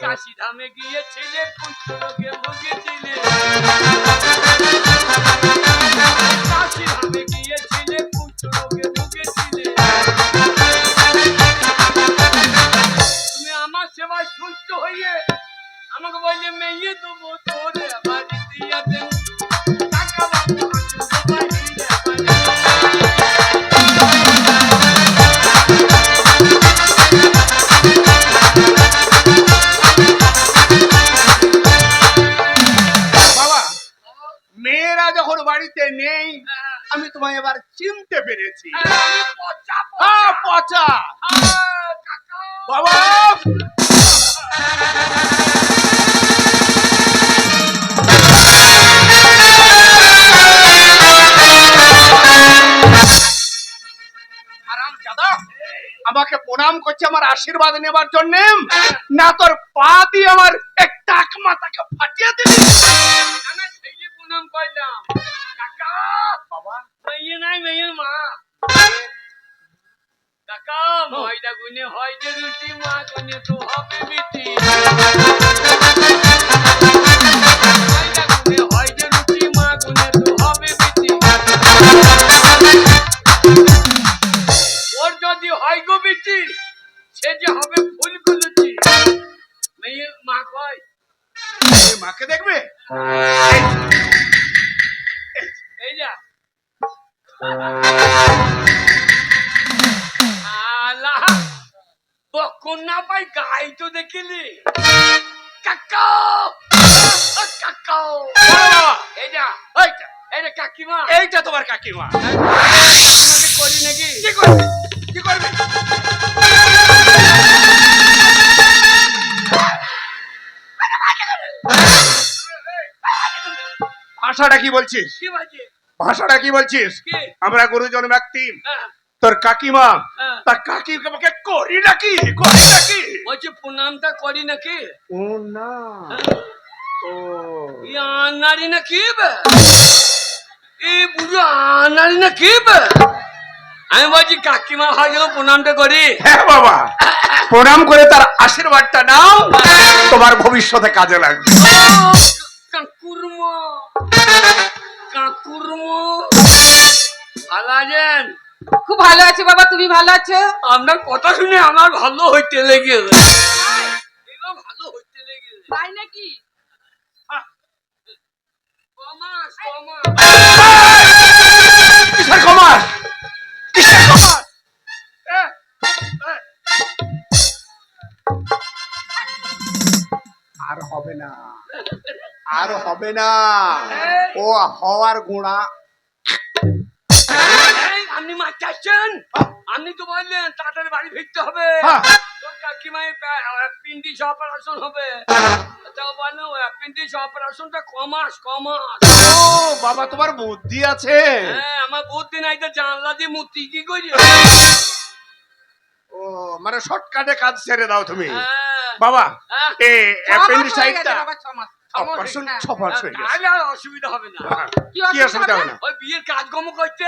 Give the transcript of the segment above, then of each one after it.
কাশি ধামে গিয়েছিলে কুষ্ঠরোগে ভুগেছিলে? কাশি ধামে আমার সেবায় সুস্থ হইয়ে আমাকে বললে, মেয়ে, দেবো তোরে। এবার চিনতে পেরেছি। পচা হ্যাঁ বাবা। আমাকে প্রণাম করছে আমার আশীর্বাদ নেবার জন্য। না তোর পা দিয়ে আমার এক টাক মাথাকে ফাটিয়ে দিলি। প্রণাম করলাম কাকা! বাবা। মেয়ে নাই মেয়ের মা। কাকা ময়দা গুনে হয় যে রুটি মা গুনে তো হবে ওর যদি হয় গো বিটি সে যে হবে ফুলগুলোটি গাই কাকাও! কাকাও! বাবা, এই এইটা, কাকিমা। এইটা তোমার কাকিমা। তোমাকে করি নাকি? কি করবে? কি করবে? ভাষাটা কি বলছিস? কি ভাষাটা কি বলছিস? আমরা গুরুজন ব্যক্তি। হ্যাঁ, তোর কাকিমা হ্যাঁ। তার কাকি আমাকে করি নাকি? করি নাকি? বলছি প্রণামটা করি নাকি? ও না। ও। আনারি নাকি বে? ই বুঝো আনারি নাকি বে? আমি বলছি কাকিমা হয় যেন প্রণামটা করি। হ্যাঁ বাবা। প্রণাম করে তার আশীর্বাদটা নাও তোমার ভবিষ্যতে কাজে লাগবে। কাকুরম। কাকুরম। আছেন? খুব ভালো আছে বাবা তুমি ভালো আছো? আপনার কথা শুনে আমার ভালো হইতে লেগে ভালো হইতে লেগে তাই নাকি? কমাস। আর হবে না। আর হবে না। ও হওয়ার গুণা মাছ চাচ্ছেন আপনি তো বললেন তাড়াতাড়ি বাড়ি ফিরতে হবে। হ্যাঁ। তোর কাকিমাই অ্যাপেন্ডিক্স অপারেশন হবে। তাও বলো অ্যাপেন্ডিক্স অপারেশনটা কমাস কমাস। ও বাবা তোমার বুদ্ধি আছে। হ্যাঁ আমার বুদ্ধি নাই তো জানলা দিয়ে মূর্তি কি করি? ও মানে শর্টকাটে কাজ ছেড়ে দাও তুমি। হ্যাঁ। বাবা হ্যাঁ। এ হয়ে বাবা। অপারেশন। হয়ে। গেছে। তাহলে আর অসুবিধা হবে না। কি কি অসুবিধা হবে না? ওই বিয়ের কাজকর্ম করতে।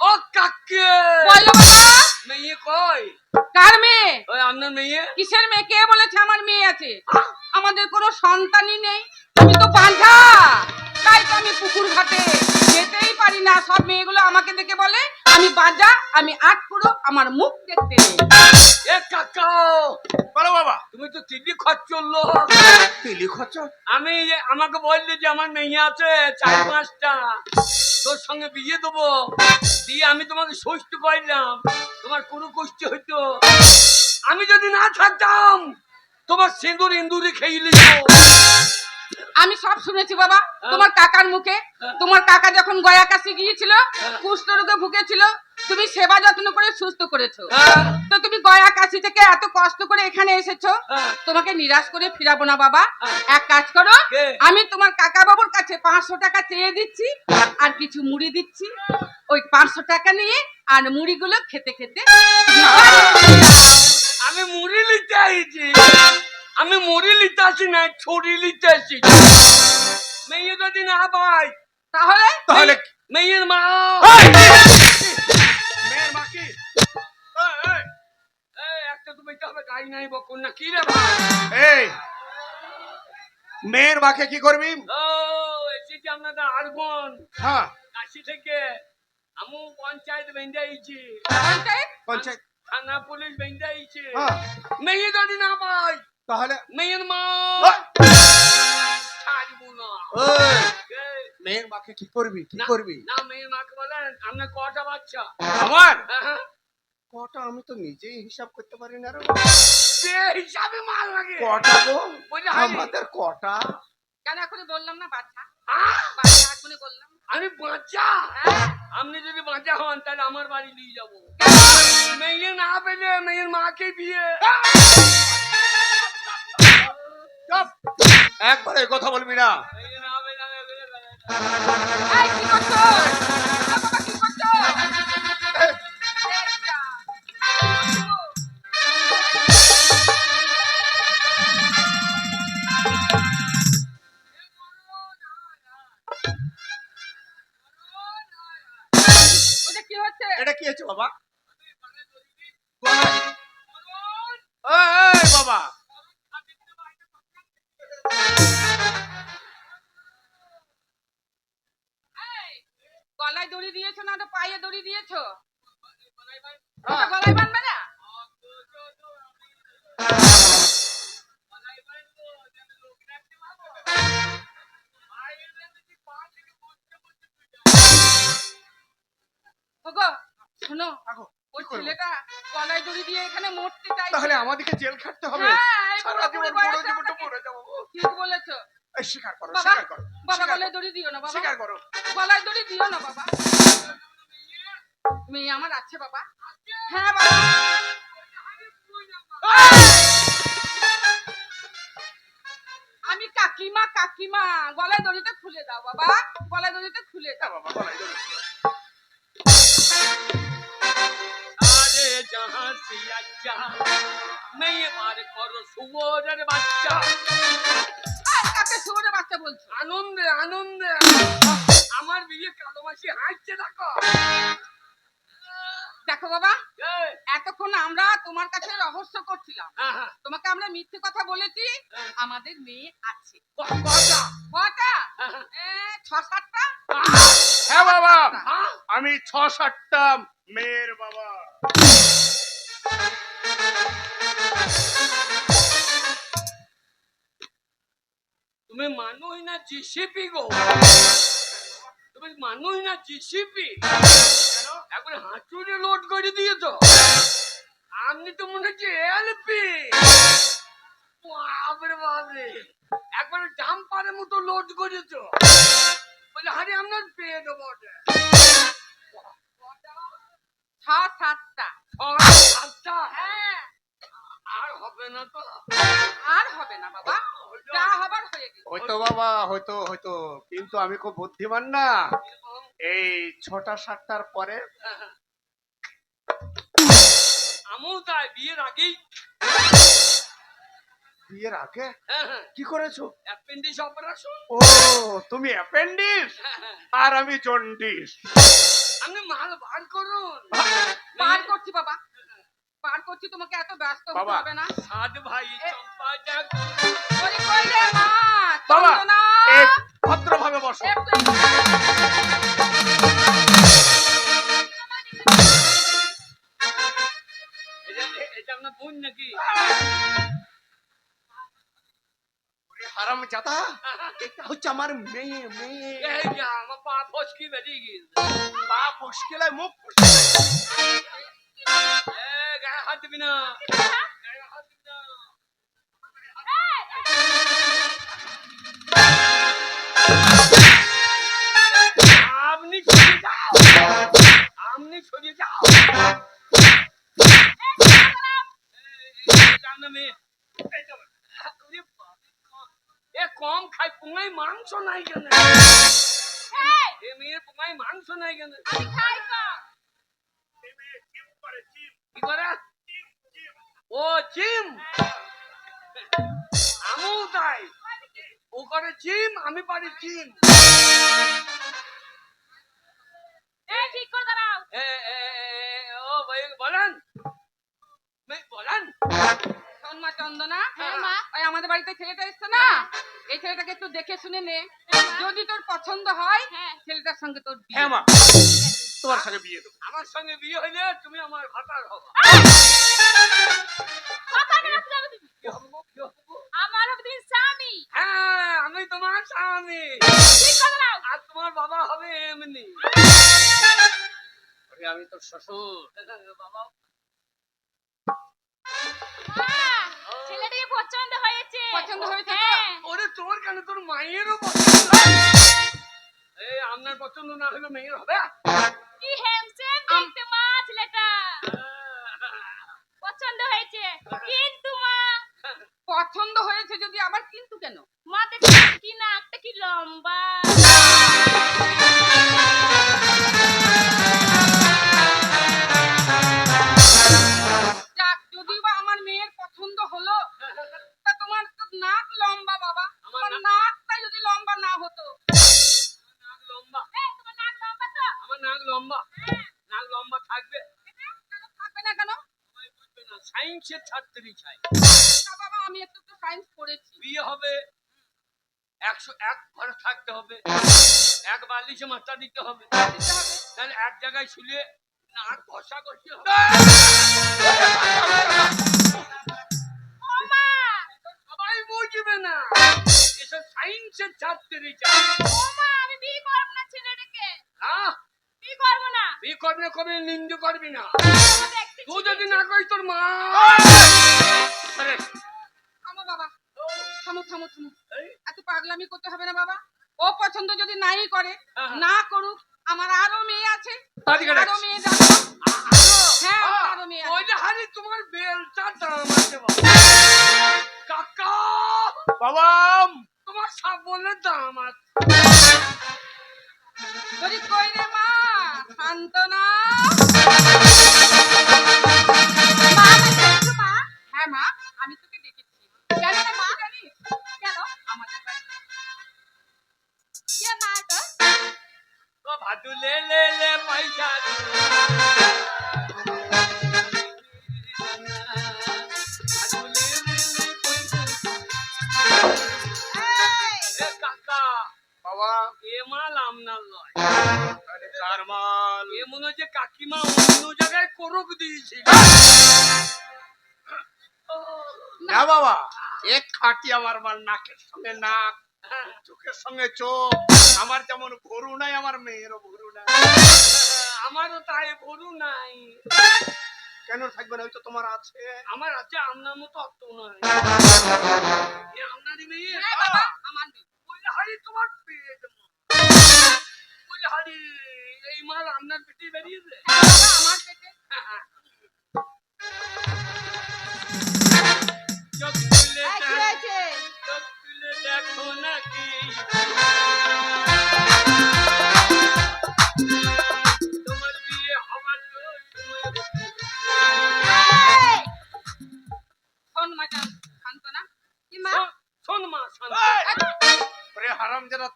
ও কাকে! বলো বাবা মেয়ে কই? কার মেয়ে? ওই আপনার মেয়ে? কিসের মেয়ে? কে বলেছে আমার মেয়ে আছে? আমাদের কোনো সন্তানই নেই। আমি তো বাঁধা। তাই তো আমি পুকুর ঘাটে যেতেই পারি না। সব মেয়েগুলো আমাকে দেখে বলে আমি বাজা আমি আট পুরো আমার মুখ দেখতে নেই। এ কাকা! বলো বাবা। তুমি তো তিলি খরচ আমি আমাকে বললে যে আমার মেয়ে আছে চার পাঁচটা তোর সঙ্গে বিয়ে দেবো। দিয়ে আমি তোমাকে সুস্থ করলাম। তোমার কোনো কষ্ট হইতো। আমি যদি না থাকতাম তোমার সিঁদুর ইন্দুরি খেয়ে নিত। আমি সব শুনেছি বাবা। তোমার কাকার মুখে। তোমার কাকা যখন গয়া কাছে গিয়েছিল কুষ্ঠ রোগে ভুগেছিল তুমি সেবা যত্ন করে সুস্থ করেছ। হ্যাঁ। তো তুমি গয়া কাশি থেকে এত কষ্ট করে এখানে এসেছ হ্যাঁ। তোমাকে নিরাশ করে ফিরাবো না বাবা। হ্যাঁ। এক কাজ করো আমি তোমার কাকা বাবুর কাছে পাঁচশো টাকা চেয়ে দিচ্ছি আর কিছু মুড়ি দিচ্ছি। ওই পাঁচশো টাকা নিয়ে আর মুড়িগুলো খেতে খেতে আমি মুড়ি নিতে আইছি। আমি মুড়ি নিতে আসি না ছুরি নিতে আসি। মেয়ে যদি না পাই তাহলে তাহলে মেয়ের মা। এই মেয়ের মাকে কি করবি? হ্যাঁ। কাশি থেকে আমু পঞ্চায়েত? বেঁধাইছি পঞ্চায়েত। পঞ্চায়েত থানা পুলিশ বেঁধাইছি। হ্যাঁ। মেয়ে যদি না পাই তাহলে? মেয়ের মা ছাড়বো না। মেয়ের মাকে কি করবি? কি করবি? না মেয়ের মাকে বলেন আপনার কটা বাচ্চা? আমার? হ্যাঁ, হ্যাঁ। কটা আমি তো নিজেই হিসাব করতে পারি না রে। হিসাবে মাল লাগে। কটা গো। আমাদের কটা? কেন এখনই বললাম না বাচ্চা? বাচ্চা এখনই বললাম। আমি বাচ্চা! হ্যাঁ? আপনি যদি বাচ্চা হন তাহলে আমার বাড়ি নিয়ে যাব। মেয়ে না পেলে মেয়ের মাকে বিয়ে। চুপ! একবারে কথা বলবি না। মেয়ে না পেলে কি বাবা। বাবা। গলায় দড়ি দিয়েছ না তো পায়ে দড়ি দিয়েছ? হ্যাঁ। গলায় না? ছেলেটা গলায় দড়ি দিয়ে এখানে মরতে চাইছে। তাহলে আমাদেরকে জেল খাটতে হবে। হ্যাঁ, সারা জীবন জীবনটা মরে যাব। ঠিক বলেছ? এই, স্বীকার করো স্বীকার করো বাবা গলায় দড়ি দিও না বাবা। স্বীকার করো। গলায় দড়ি দিও না বাবা। মেয়ে আমার আছে বাবা। হ্যাঁ বাবা। আমি কাকিমা কাকিমা গলায় দড়িটা খুলে দাও বাবা। গলায় দড়িটা খুলে হ্যাঁ, দাও বাবা গলায় দড়ি। আচ্ছা মেয়ে বার করো সুবোধের বাচ্চা। কাকে শুয়োরে বাচ্চা বলছো? আনন্দে আনন্দে। আমার বিয়ে কালো মাসি হাসছে দেখো। দেখো বাবা এতক্ষণ আমরা তোমার কাছে রহস্য করছিলাম। হ্যাঁ, হ্যাঁ, তোমাকে আমরা মিথ্যে কথা বলেছি আমাদের মেয়ে আছে। কটা? হ্যাঁ, ছ সাতটা হ্যাঁ বাবা। হ্যাঁ? আমি ছ সাতটা মেয়ের বাবা। তুমি মানুষ না জিসিপি গো? তুমি মানুষ না জিসিপি? একবার হাঁচুরে লোড করে দিয়েছ। আপনি তো মনে হচ্ছে এলপি। বাপরে বাপরে। একবার ডাম্পারের মতো লোড করেছ। বলে হারে আপনার পেয়ে দেবো বাবা হয়তো হয়তো। কিন্তু আমি খুব বুদ্ধিমান না। এই ছটা সাতটার পরে আমিও তাই বিয়ের আগেই। বিয়ের আগে? হ্যাঁ হ্যাঁ। কি করেছ? Appendix operation. ও তুমি অ্যাপেন্ডিক্স? আর আমি জন্ডিস। আমি মাল বার করুন। পার করছি বাবা। পার করছি তোমাকে এত ব্যস্ত হতে হবে না। সাদ ভাই চম্পা যাক। ওরে কই রে মা বাবা ভদ্রভাবে বসো। এটা এটা আপনার বোন নাকি? হারাম জাদা এটা হচ্ছে আমার মেয়ে মেয়ে। এই যা আমার পা ফসকি বেরিয়ে গিয়েছে। পা মুখ গায়ে হাত দিবি না। আপনি সরে যাও আপনি সরে যাও কম খাই পুঙ্গাই মাংস নাই কেন? এ মেয়ের পুঙ্গাই মাংস নাই কেন? কি করে ও জিম। আমিও তাই। ও করে জিম আমি পারি জিম। ঠিক করে দাঁড়াও। ও বলেন। বলেন। মা চন্দনা। হ্যাঁ, মা। ওই আমাদের বাড়িতে ছেলেটা এসছে না? এই ছেলেটাকে একটু দেখে শুনে নে। যদি তোর পছন্দ হয় হ্যাঁ। ছেলেটার সঙ্গে তোর বিয়ে। হ্যাঁ মা। তোমার সঙ্গে বিয়ে দেবো। আমার সঙ্গে বিয়ে হইলে তুমি আমার ভাতার হবা। আমার তুমি স্বামী। হ্যাঁ আমি তোমার স্বামী। ঠিক কথা নাও আর তোমার বাবা হবে এমনি। আমি তো শ্বশুর। বাবা। ছেলেটাকে পছন্দ হয়েছে। পছন্দ হয়েছে হ্যাঁ। ওরে তোর কেন? তোর মায়েরও পছন্দ। এই আপনার পছন্দ না হলে মেয়ের হবে? কি সায়েন্সের ছাত্রী চাই। বাবা আমি একটু একটু সায়েন্স পড়েছি। বিয়ে হবে। একশো এক ঘরে থাকতে হবে। এক বালিশে মাথা দিতে হবে। তাহলে এক জায়গায় শুলে নাক ঘষা হবে। সবাই বুঝবে না। এসব সায়েন্সের ছাত্রী চাই। আমি বিয়ে করব না ছেলেটাকে। হ্যাঁ বিয়ে করব না। বিয়ে করবি কবে নিন্দু করবি না। তুই যদি না করিস তোর মা। আরে, থামো বাবা। থামো থামো থামো। এত পাগলামি করতে হবে না বাবা। ও পছন্দ যদি নাই করে হ্যাঁ। না করুক আমার আরও মেয়ে আছে। আরও মেয়ে যাব। হ্যাঁ আরও মেয়ে ওই যে হারি তোমার বেলটা দাম আছে কাকা! বাবা! তোমার দাম আছে। কই রে মা শান্ত না। না বাবা। এক খাটি আমার মার নাকের সঙ্গে নাক চোখের সঙ্গে চোখ। আমার যেমন ভরু নাই আমার মেয়েরও ভরু নাই। আমারও তাই বলু নাই। কেন থাকবে না? ওই তো তোমার আছে। আমার আছে আপনার মতো অত নয়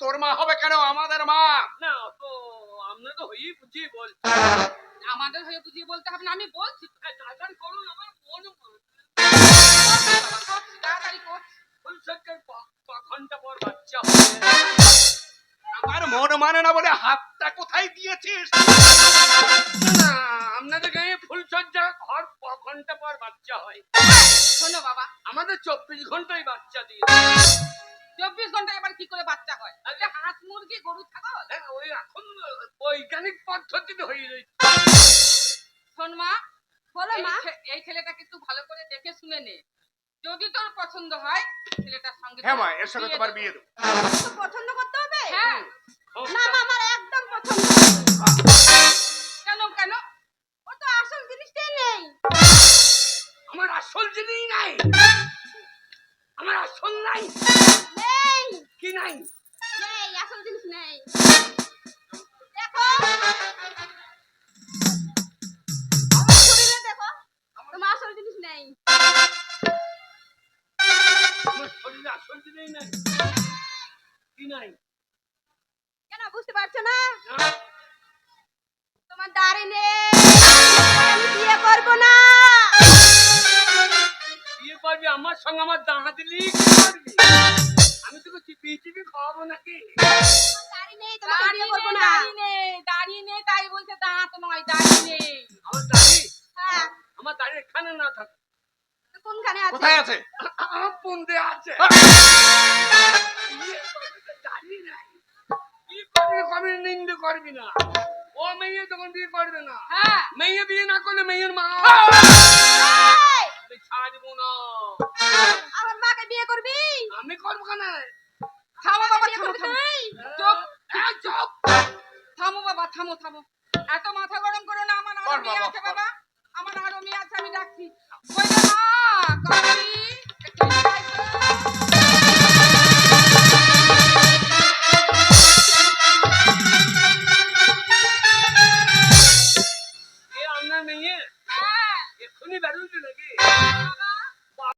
তোর মা হবে কেন? আমাদের মা। না তো আমরা তো হই বুঝি বল। আমাদের হয়ে বুঝিয়ে বলতে হবে না আমি বলছি। তো। করুন আমার মন তাড়াতাড়ি করছি। ফুলসজ্জার ক- ক ঘণ্টা পর বাচ্চা হবে। আমার মন মানে না বলে হাতটা কোথায় দিয়েছিস? না আপনাদের গায়ে ফুলসজ্জা ঘর ঘণ্টা পর বাচ্চা হয়। শোনো বাবা আমাদের চব্বিশ ঘন্টায় বাচ্চা দিয়ে চব্বিশ ঘণ্টা এবার কি করে বাচ্চা হয়? আচ্ছা হাঁস মুরগি গরু ছাগল? হ্যাঁ, ওই এখন বৈজ্ঞানিক পদ্ধতিতে হয়ে রয়েছে শোন মা বলো মা। এই ছেলেটাকে একটু ভালো করে দেখে শুনে নে। যদি তোর পছন্দ হয় ছেলেটার সঙ্গে হ্যাঁ মা এর সঙ্গে তোমার বিয়ে দেবো। তো পছন্দ করতে হবে? হ্যাঁ। না মা আমার একদম পছন্দ। কেন কেন? ও তো আসল জিনিসটাই নেই। আমার আসল জিনিস নাই। আমার আসল নাই। নেই। কি নেই? কেন বুঝতে পারছ না? তোমার দাড়ি নেই। আমি বিয়ে করব না। বিয়ে করবি? আমার সঙ্গে আমার দাঁড়া দিলি করবি? আমি তোকে চিপি চিপি খাওয়াবো নাকি? দাড়ি নেই তোমাকে দাঁড়িয়ে বিয়ে করব না। দাঁড়িয়ে নেই তাই বলছে দাঁত নয় দাঁড়িয়ে নেই। আমার দাড়ি? হ্যাঁ। আমার দাড়ি এখানে না থাকে। কোনখানে আছে? কোথায় আছে? আমার পুন্দে আছে। বিয়ে করবি তো দাড়ি নাই। বিয়ে করবি কবি? নিন্দে করবি না। ও মেয়ে তখন বিয়ে করবে না। হ্যাঁ। মেয়ে বিয়ে না করলে মেয়ের মা আমি ছাড়বো না। আমার মাকে বিয়ে করবি? আমি করব কেন? থামো বাবা থামো করবি থামো। চুপ। চুপ। থামো বাবা থামো থামো। এত মাথা গরম করো না আমার আরও মেয়ে আছে বাবা। আমার আরও মেয়ে আছে আমি ডাকছি। 高わ。